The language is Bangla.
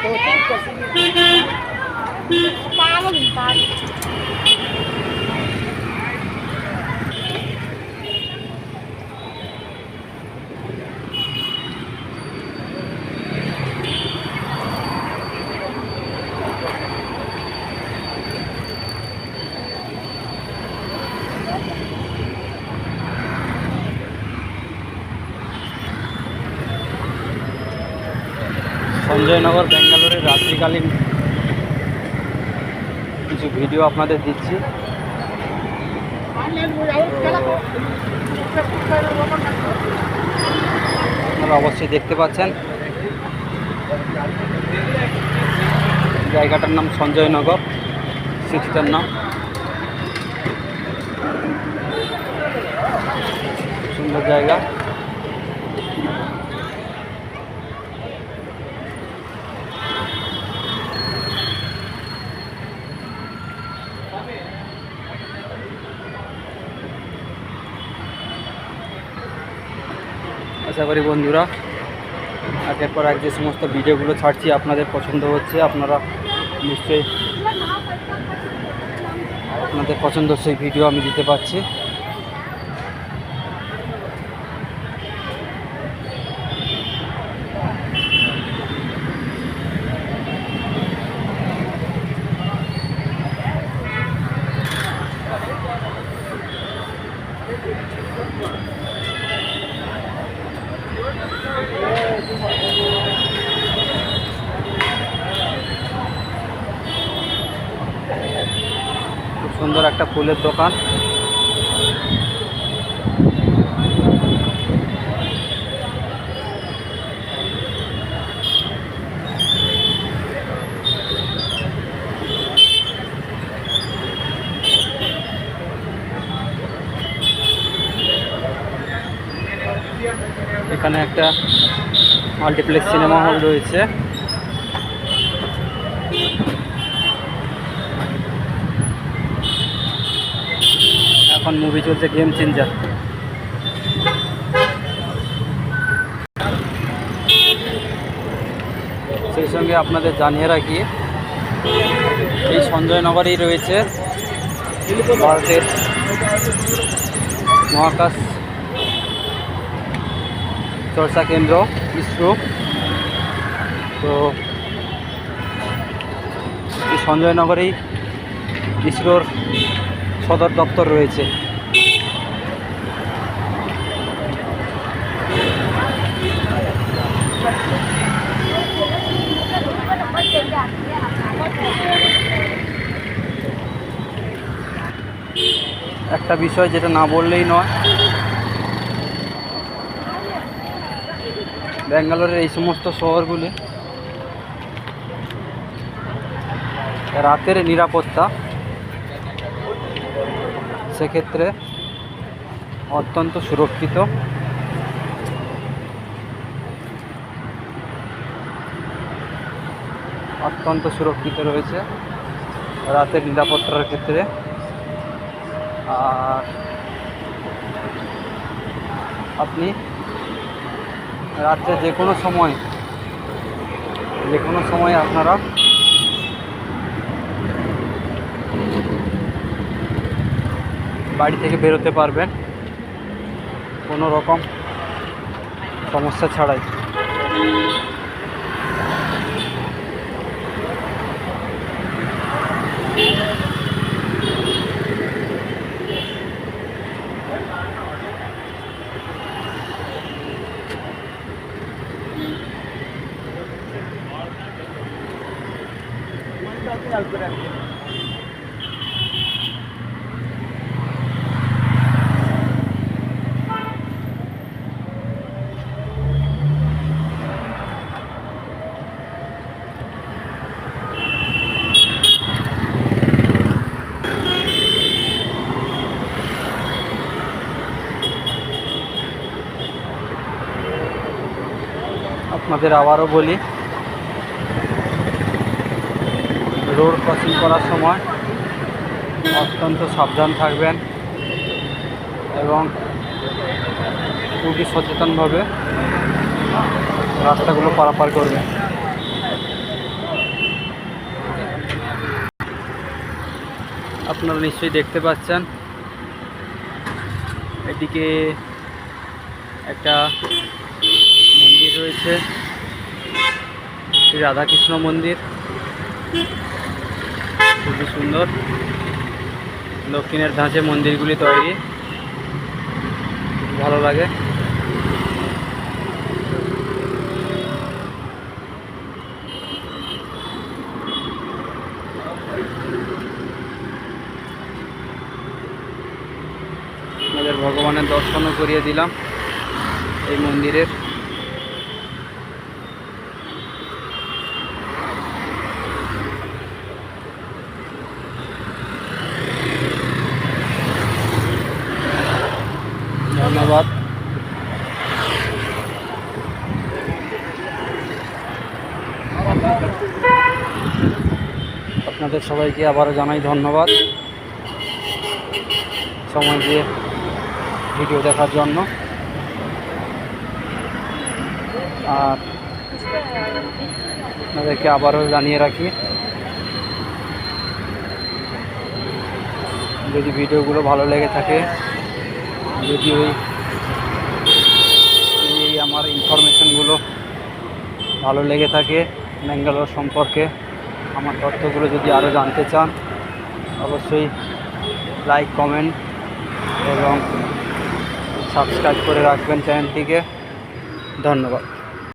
我发走一发 সঞ্জয়নগর ব্যাঙ্গালোরের রাত্রিকালীন কিছু ভিডিও আপনাদের দিচ্ছি। আপনারা অবশ্যই দেখতে পাচ্ছেন। জায়গাটার নাম সঞ্জয়নগর, সিটিটার নাম। সুন্দর জায়গা। আশা করি বন্ধুরা আগের পর আগে যে সমস্ত ভিডিওগুলো ছাড়ছি, আপনাদের পছন্দ হচ্ছে, আপনারা নিশ্চয়ই আপনাদের পছন্দ সেই ভিডিও আমি দিতে পারছি খুব সুন্দর একটা ফুলের দোকান। এখানে একটা মাল্টিপ্লেক্স সিনেমা হল রয়েছে। এখন মুভি চলছে গেম চেঞ্জার সেই সঙ্গে আপনাদের জানিয়ে রাখি, এই সঞ্জয়নগরেই রয়েছে ভারতের মহাকাশ চর্চা কেন্দ্র, ইসরো। তো এই সঞ্জয়নগরেই ইসরোর সদর দপ্তর রয়েছে। একটা বিষয় যেটা না বললেই নয়। ব্যাঙ্গালোরের এই সমস্ত শহরগুলি রাতের নিরাপত্তা সেক্ষেত্রে অত্যন্ত সুরক্ষিত। অত্যন্ত সুরক্ষিত রয়েছে। রাতের নিরাপত্তার ক্ষেত্রে। আর আপনি রাত্রে যে কোনো সময়, যে কোনো সময় আপনারা বাড়ি থেকে বেরোতে পারবেন। কোনো রকম সমস্যা ছাড়াই। আপনাদের আবারও বলি, রোড ক্রসিং করার সময় অত্যন্ত সাবধান থাকবেন এবং খুবই সচেতনভাবে রাস্তাগুলো পারাপার করবেন। আপনারা নিশ্চয়ই দেখতে পাচ্ছেন, এদিকে একটা মন্দির রয়েছে শ্রী রাধাকৃষ্ণ মন্দির। খুবই সুন্দর। দক্ষিণের ধাঁচে মন্দিরগুলি তৈরি। ভালো লাগে। ভগবানের দর্শনও করিয়ে দিলাম এই মন্দিরের। ধন্যবাদ। আপনাদের সবাইকে আবারও জানাই ধন্যবাদ সময় দিয়ে ভিডিও দেখার জন্য। আর আপনাদেরকে আবারও জানিয়ে রাখি, যদি ভিডিওগুলো ভালো লেগে থাকে যদি ওই এই আমার ইনফরমেশানগুলো ভালো লেগে থাকে ব্যাঙ্গালোর সম্পর্কে আমার তথ্যগুলো যদি আরও জানতে চান, অবশ্যই লাইক কমেন্ট এবং সাবস্ক্রাইব করে রাখবেন চ্যানেলটিকে ধন্যবাদ।